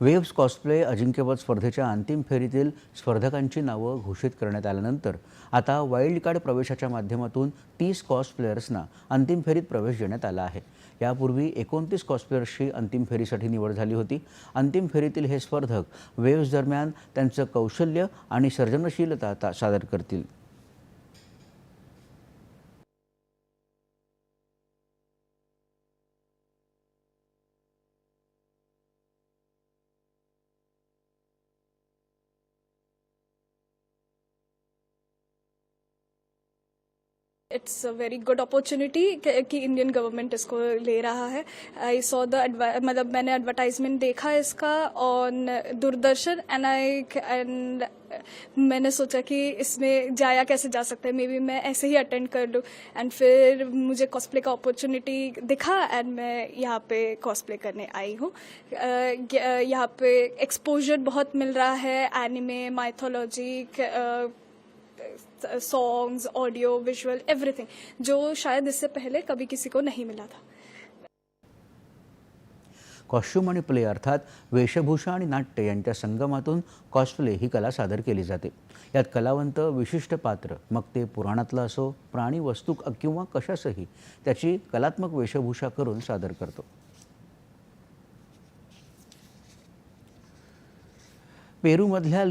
Waves cosplay अजिंक्यपद स्पर्धेच्या अंतिम फेरीतील स्पर्धकांची नावं घोषित करण्यात आल्यानंतर आता वाईल्ड कार्ड प्रवेशाच्या माध्यमातून तीस कॉस्प्लेयर्सना अंतिम फेरीत प्रवेश देण्यात आला आहे. यापूर्वी एकोणतीस कॉस्प्लेयर्सची अंतिम फेरीसाठी निवड झाली होती. अंतिम फेरीतील हे स्पर्धक वेव्स दरम्यान त्यांचं कौशल्य आणि सर्जनशीलता ता- सादर करतील. It's a very good opportunity कि इंडियन गवर्नमेंट इसको ले रहा है। आई सॉ द मतलब मैंने एडवर्टाइजमेंट देखा इसका on Doordarshan and I and मैंने सोचा कि इसमें जाया कैसे जा सकता है। मे बी मैं ऐसे ही अटेंड कर लूँ। एंड फिर मुझे कॉस्प्ले का अपॉर्चुनिटी दिखा एंड मैं यहाँ पे कॉस्प्ले करने आई हूँ। यहाँ पे एक्सपोजर बहुत मिल रहा है। Anime mythology songs audio visual everything जो शायद इससे पहले कभी किसी को नहीं मिला था। कॉस्ट्युम आणि प्ले अर्थात वेशभूषा आणि नाट्य यांच्या संगमातून कॉस्प्ले ही कला सादर केली जाते. यात कलावंत विशिष्ट पात्र मग ते पुराणातलं असो प्राणी वस्तू किंवा कशासही त्याची कलात्मक वेशभूषा करून सादर करतो. पेरूमधल्या